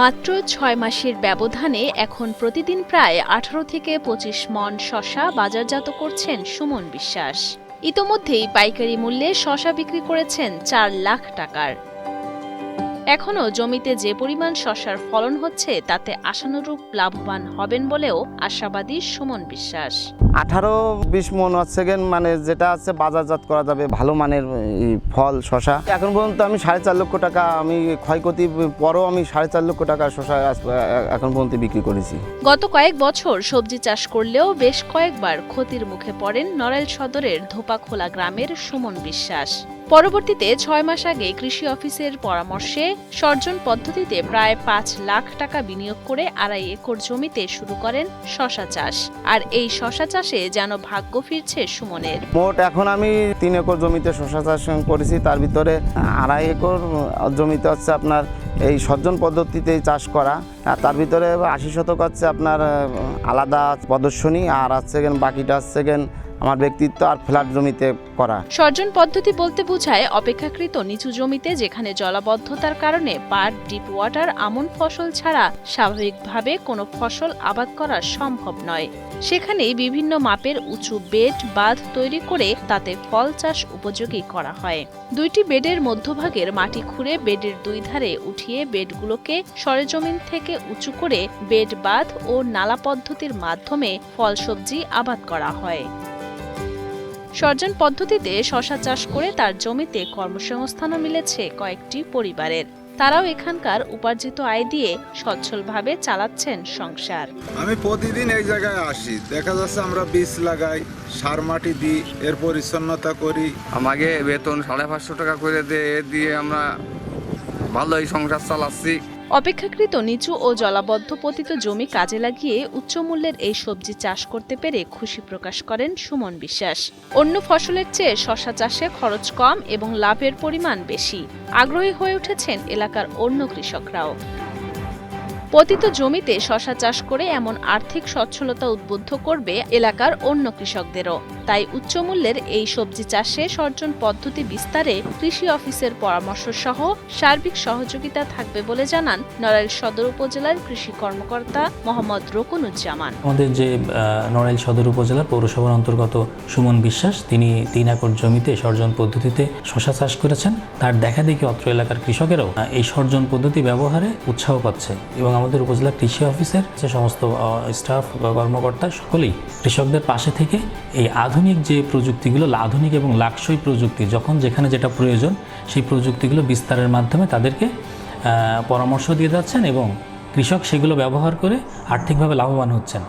মাত্র ছয় মাসের ব্যবধানে এখন প্রতিদিন প্রায় আঠারো থেকে পঁচিশ মন শশা বাজারজাত করছেন সুমন বিশ্বাস। ইতোমধ্যেই পাইকারি মূল্যে শশা বিক্রি করেছেন চার লাখ টাকার। এখনও জমিতে যে পরিমাণ শশার ফলন হচ্ছে তাতে আশানুরূপ লাভবান হবেন বলেও আশাবাদী সুমন বিশ্বাস। আঠারো বিশ মন হচ্ছে গেন মানে যেটা আছে বাজারজাত করা যাবে ভালো মানের ফল শশা। এখন পর্যন্ত আমি সাড়ে চার লক্ষ টাকা আমি ক্ষয়ক্ষতি পরও আমি সাড়ে চার লক্ষ টাকা শশা এখন পর্যন্ত বিক্রি করেছি। গত কয়েক বছর সবজি চাষ করলেও বেশ কয়েকবার ক্ষতির মুখে পড়েন নড়াইল সদরের ধোপাখোলা গ্রামের সুমন বিশ্বাস। পরবর্তীতে ছয় মাস আগে কৃষি অফিসের পরামর্শে সর্জন পদ্ধতিতে প্রায় পাঁচ লাখ টাকা বিনিয়োগ করে আড়াই একর জমিতে শুরু করেন শশা চাষ। আর এই শশা চাষে যেন ভাগ্য ফিরছে সুমনের। মোট এখন আমি তিন একর জমিতে শশা চাষ করেছি, তার ভিতরে আড়াই একর জমিতে হচ্ছে আপনার এই সজ্জন পদ্ধতিতে চাষ করা। আর তার ভিতরে আশি শতক হচ্ছে আপনার আলাদা প্রদর্শনী, আর হচ্ছে বাকিটা হচ্ছে আমার ব্যক্তিত্ব আর ফ্ল্যাট জমিতে করা। সর্জন পদ্ধতি বলতে বোঝায়, অপেক্ষাকৃত নিচু জমিতে যেখানে জলাবদ্ধতার কারণে পাট ডিপ ওয়াটার আমন ফসল ছাড়া স্বাভাবিকভাবে কোনো ফসল আবাদ করা সম্ভব নয়। সেখানেই বিভিন্ন মাপের উঁচু বেড, বাঁধ তৈরি করে তাতে ফল চাষ উপযোগী করা হয়। দুইটি বেডের মধ্যভাগের মাটি খুঁড়ে বেডের দুই ধারে উঠিয়ে বেডগুলোকে সরেজমিন থেকে উঁচু করে বেড, বাঁধ ও নালা পদ্ধতির মাধ্যমে ফল সবজি আবাদ করা হয়। সর্জন পদ্ধতিতে শশা চাষ করে তার জমিতে কর্মসংস্থানও মিলেছে কয়েকটি পরিবারের। তারাও এখানকার উপার্জিত আয় দিয়ে সচ্ছলভাবে চালাচ্ছেন সংসার। আমি প্রতিদিন এই জায়গায় আসি। দেখা যাচ্ছে আমরা বীজ লাগাই সার মাটি দিই এর পরিচ্ছন্নতা করি। আমাকে বেতন সাড়ে পাঁচশো টাকা করে দিয়ে দিয়ে আমরা ভালোই সংসার চালাচ্ছি। অপেক্ষাকৃত নিচু ও জলাবদ্ধ পতিত জমি কাজে লাগিয়ে উচ্চ মূল্যের এই সবজি চাষ করতে পেরে খুশি প্রকাশ করেন সুমন বিশ্বাস। অন্য ফসলের চেয়ে শশা চাষে খরচ কম এবং লাভের পরিমাণ বেশি। আগ্রহী হয়ে উঠেছেন এলাকার অন্য কৃষকরাও। পতিত জমিতে শশা চাষ করে এমন আর্থিক সচ্ছলতা উদ্বুদ্ধ করবে এলাকার অন্য কৃষকদেরও। তাই উচ্চমূল্যের এই সবজি চাষে সর্জন পদ্ধতি বিস্তারে কৃষি অফিসের পরামর্শ সহ সার্বিক সহযোগিতা থাকবে বলে জানান নড়াইল সদর উপজেলার কৃষি কর্মকর্তা মোহাম্মদ রকুনুজ্জামান। আমাদের যে নড়াইল সদর উপজেলা পৌরসভার অন্তর্গত সুমন বিশ্বাস, তিনি তিন একর জমিতে সর্জন পদ্ধতিতে শশা চাষ করেছেন। তার দেখা দেখি অত্র এলাকার কৃষকেরাও এই সর্জন পদ্ধতি ব্যবহারে উৎসাহ পাচ্ছে এবং আমাদের উপজেলা কৃষি অফিসের যে সমস্ত স্টাফ বা কর্মকর্তা, সকলেই কৃষকদের পাশে থেকে এই আধুনিক যে প্রযুক্তিগুলো আধুনিক এবং লাকসই প্রযুক্তি, যখন যেখানে যেটা প্রয়োজন, সেই প্রযুক্তিগুলো বিস্তারের মাধ্যমে তাদেরকে পরামর্শ দিয়ে যাচ্ছেন এবং কৃষক সেগুলো ব্যবহার করে আর্থিকভাবে লাভবান হচ্ছেন।